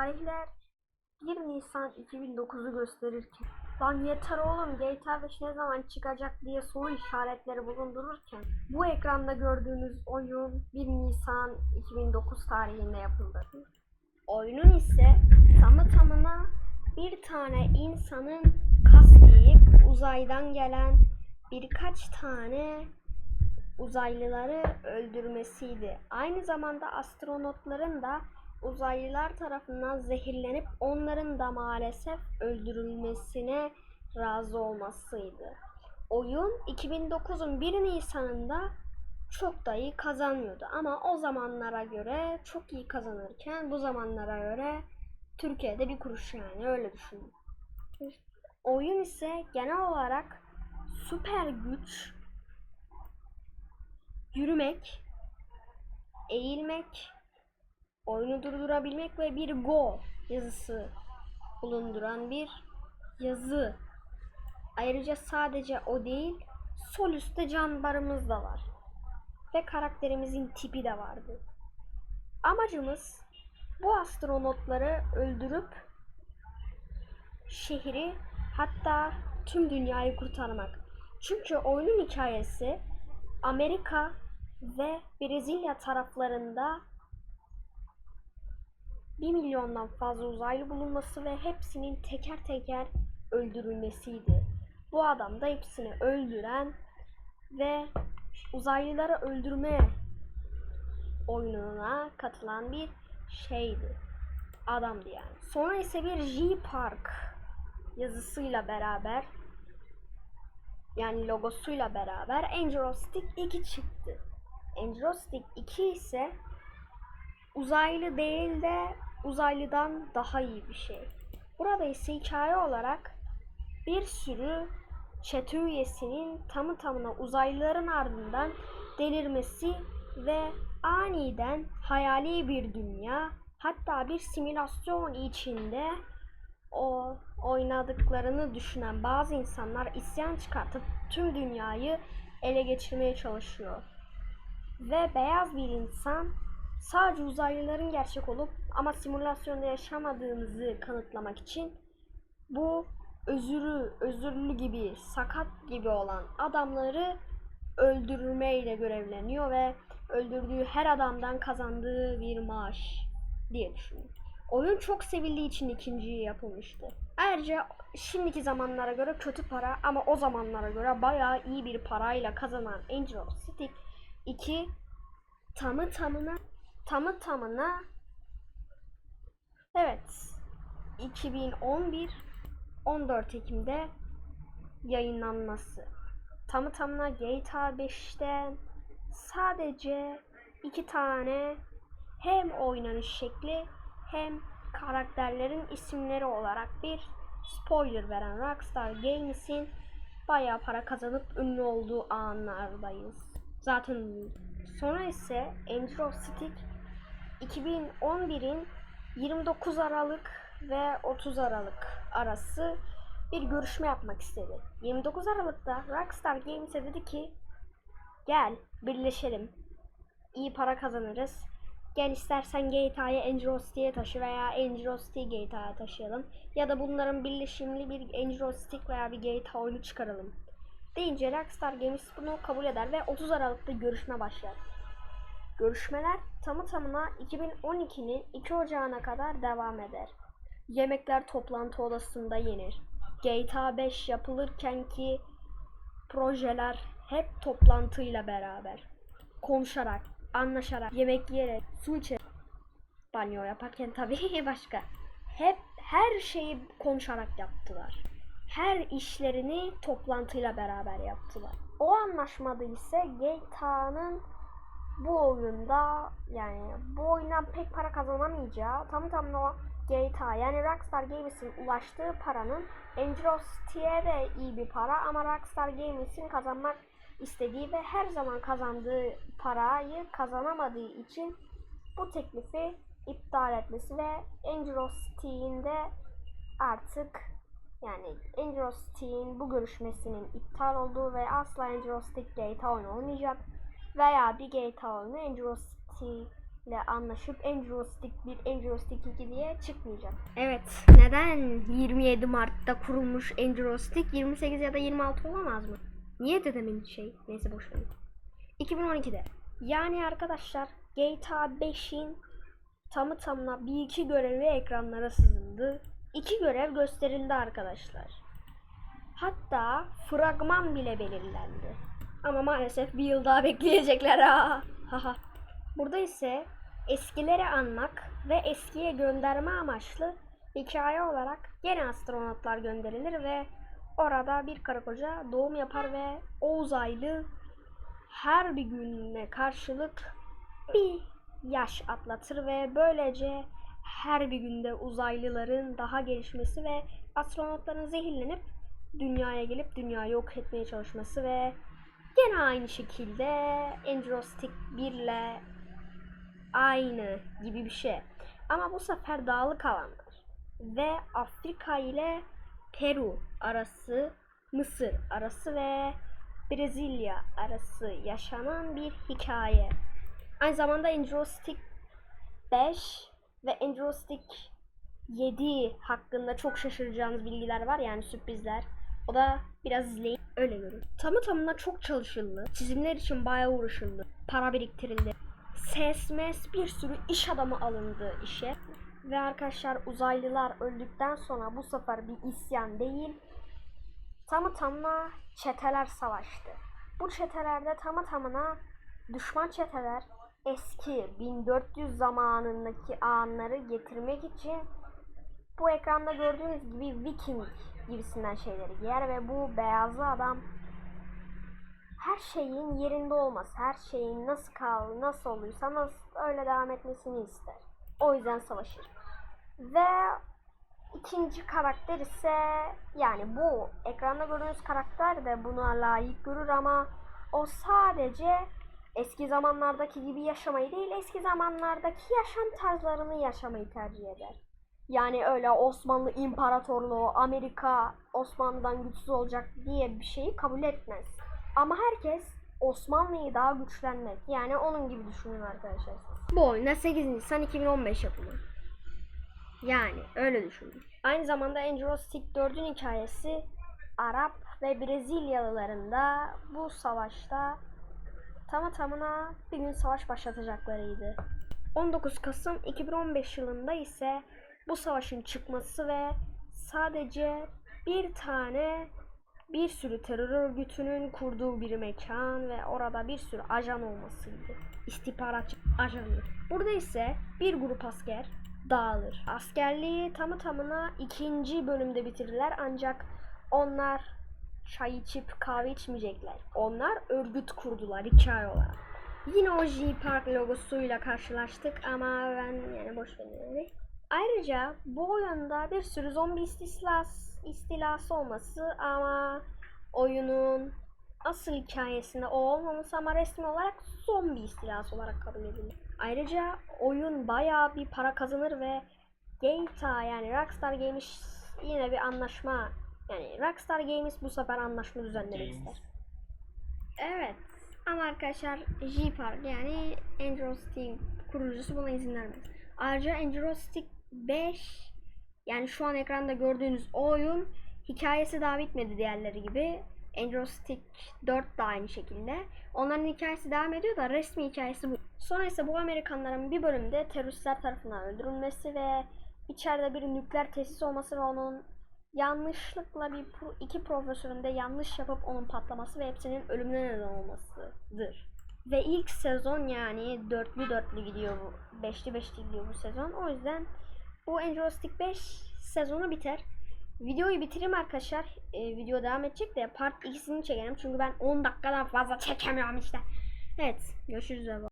Tarihler 1 Nisan 2009'u gösterirken Lan yeter oğlum GTA 5 ne zaman çıkacak diye soru işaretleri bulundururken bu ekranda gördüğünüz oyun 1 Nisan 2009 tarihinde yapıldı. Oyunun ise tamı tamına bir tane insanın kaslayıp uzaydan gelen birkaç tane uzaylıları öldürmesiydi. Aynı zamanda astronotların da uzaylılar tarafından zehirlenip onların da maalesef öldürülmesine razı olmasıydı. Oyun 2009'un 1 Nisan'ında çok da iyi kazanmıyordu ama o zamanlara göre çok iyi kazanırken bu zamanlara göre Türkiye'de bir kuruş yani öyle düşünün. Oyun ise genel olarak süper güç, yürümek, eğilmek, oyunu durdurabilmek ve bir go yazısı bulunduran bir yazı. Ayrıca sadece o değil, sol üstte can da var. Ve karakterimizin tipi de vardı. Amacımız bu astronotları öldürüp şehri hatta tüm dünyayı kurtarmak. Çünkü oyunun hikayesi Amerika ve Brezilya taraflarında 1 milyondan fazla uzaylı bulunması ve hepsinin teker teker öldürülmesiydi. Bu adam da hepsini öldüren ve uzaylıları öldürme oyununa katılan bir şeydi. Adamdı yani. Sonra ise bir J-Park yazısıyla beraber yani logosuyla beraber Angel Stick 2 çıktı. Angel Stick 2 ise uzaylı değil de uzaylıdan daha iyi bir şey. Burada ise hikaye olarak bir sürü çete üyesinin tamı tamına uzaylıların ardından delirmesi ve aniden hayali bir dünya hatta bir simülasyon içinde o oynadıklarını düşünen bazı insanlar isyan çıkartıp tüm dünyayı ele geçirmeye çalışıyor. Ve beyaz bir insan sadece uzaylıların gerçek olup ama simülasyonda yaşamadığımızı kanıtlamak için bu özürü, özürlü gibi, sakat gibi olan adamları öldürmeyle görevleniyor ve öldürdüğü her adamdan kazandığı bir maaş diye düşünün. Oyun çok sevildiği için ikinciyi yapılmıştı. Ayrıca şimdiki zamanlara göre kötü para ama o zamanlara göre bayağı iyi bir parayla kazanan Angel of Stick 2 tamı tamına tamı tamına evet 2011 14 Ekim'de yayınlanması. Tamı tamına GTA 5'te sadece iki tane hem oynanış şekli hem karakterlerin isimleri olarak bir spoiler veren Rockstar Games'in bayağı para kazanıp ünlü olduğu anlardayız. Zaten. Sonra ise of Stick 2011'in 29 Aralık ve 30 Aralık arası bir görüşme yapmak istedi. 29 Aralık'ta Rockstar Games'e dedi ki gel birleşelim. İyi para kazanırız. Gel istersen GTA'yı Angel taşı veya Angel City GTA'ya taşıyalım. Ya da bunların birleşimli bir Angel Stick veya bir GTA oyunu çıkaralım. Deyince Rockstar Games bunu kabul eder ve 30 Aralık'ta görüşme başlar. Görüşmeler tamı tamına 2012'nin 2 Ocağı'na kadar devam eder. Yemekler toplantı odasında yenir. GTA 5 yapılırken ki projeler hep toplantıyla beraber. Konuşarak, anlaşarak, yemek yiyerek, su içerek, banyo yaparken tabii başka. Hep her şeyi konuşarak yaptılar. Her işlerini toplantıyla beraber yaptılar. O anlaşmada ise GTA'nın bu oyunda yani bu oyundan pek para kazanamayacağı tam tam o GTA yani Rockstar Games'in ulaştığı paranın Angel City'ye de iyi bir para ama Rockstar Games'in kazanmak istediği ve her zaman kazandığı parayı kazanamadığı için bu teklifi iptal etmesi ve Angel City'in de artık yani Angel City'in bu görüşmesinin iptal olduğu ve asla Angel City GTA oyunu olmayacak veya bir GTA oyunu Angel City ile anlaşıp Angel Stick 1, Angel Stick 2 diye çıkmayacak. Evet. Neden 27 Mart'ta kurulmuş Angel Stick 28 ya da 26 olamaz mı? Niye dedemin şey? Neyse boş verin. 2012'de. Yani arkadaşlar GTA 5'in tamı tamına bir iki görevi ekranlara sızıldı. İki görev gösterildi arkadaşlar. Hatta fragman bile belirlendi. Ama maalesef bir yıl daha bekleyecekler ha. Haha. Burada ise eskileri anmak ve eskiye gönderme amaçlı hikaye olarak gene astronotlar gönderilir ve orada bir karı koca doğum yapar ve o uzaylı her bir gününe karşılık bir yaş atlatır ve böylece her bir günde uzaylıların daha gelişmesi ve astronotların zehirlenip dünyaya gelip dünyayı yok etmeye çalışması ve gene aynı şekilde Androstic 1 ile aynı gibi bir şey. Ama bu sefer dağlık alanlar ve Afrika ile Peru arası, Mısır arası ve Brezilya arası yaşanan bir hikaye. Aynı zamanda Androstic 5 ve Androstic 7 hakkında çok şaşıracağınız bilgiler var yani sürprizler. O da biraz izleyin öyle görün. Tamı tamına çok çalışıldı. Çizimler için bayağı uğraşıldı. Para biriktirildi. Ses mes bir sürü iş adamı alındı işe. Ve arkadaşlar uzaylılar öldükten sonra bu sefer bir isyan değil tamı tamına çeteler savaştı. Bu çetelerde tamı tamına düşman çeteler eski 1400 zamanındaki anları getirmek için bu ekranda gördüğünüz gibi Viking gibisinden şeyleri giyer ve bu beyazlı adam her şeyin yerinde olması, her şeyin nasıl kal, nasıl oluyorsa nasıl öyle devam etmesini ister. O yüzden savaşır. Ve ikinci karakter ise yani bu ekranda gördüğünüz karakter de buna layık görür ama o sadece eski zamanlardaki gibi yaşamayı değil eski zamanlardaki yaşam tarzlarını yaşamayı tercih eder. Yani öyle Osmanlı İmparatorluğu, Amerika Osmanlı'dan güçsüz olacak diye bir şeyi kabul etmez. Ama herkes Osmanlı'yı daha güçlenmek yani onun gibi düşünün arkadaşlar. Bu oyunda 8 Nisan 2015 yapımı. Yani öyle düşünün. Aynı zamanda Angel Stick 4'ün hikayesi Arap ve Brezilyalıların da bu savaşta tamı tamına bir gün savaş başlatacaklarıydı. 19 Kasım 2015 yılında ise bu savaşın çıkması ve sadece bir tane bir sürü terör örgütünün kurduğu bir mekan ve orada bir sürü ajan olmasıydı. İstihbarat ajanı. Burada ise bir grup asker dağılır. Askerliği tamı tamına ikinci bölümde bitirirler ancak onlar çay içip kahve içmeyecekler. Onlar örgüt kurdular hikaye olarak. Yine o J-Park logosuyla karşılaştık ama ben yani boş verin. Ayrıca bu oyunda bir sürü zombi istilası, istilası olması ama oyunun asıl hikayesinde o olmaması ama resmi olarak zombi istilası olarak kabul edilir. Ayrıca oyun bayağı bir para kazanır ve GTA yani Rockstar Games yine bir anlaşma yani Rockstar Games bu sefer anlaşma düzenlemek ister. Evet. Ama arkadaşlar J-Park yani Android Steam kurucusu buna izin vermez. Ayrıca Android Stick 5 yani şu an ekranda gördüğünüz o oyun hikayesi daha bitmedi diğerleri gibi. Android Stick 4 da aynı şekilde. Onların hikayesi devam ediyor da resmi hikayesi bu. Sonra ise bu Amerikanların bir bölümde teröristler tarafından öldürülmesi ve içeride bir nükleer tesis olması ve onun yanlışlıkla bir iki profesörün de yanlış yapıp onun patlaması ve hepsinin ölümüne neden olmasıdır. Ve ilk sezon yani dörtlü dörtlü gidiyor bu. Beşli beşli gidiyor bu sezon. O yüzden bu Angel Stick 5 sezonu biter. Videoyu bitireyim arkadaşlar. Ee, video devam edecek de part 2'sini çekelim. Çünkü ben 10 dakikadan fazla çekemiyorum işte. Evet. Görüşürüz.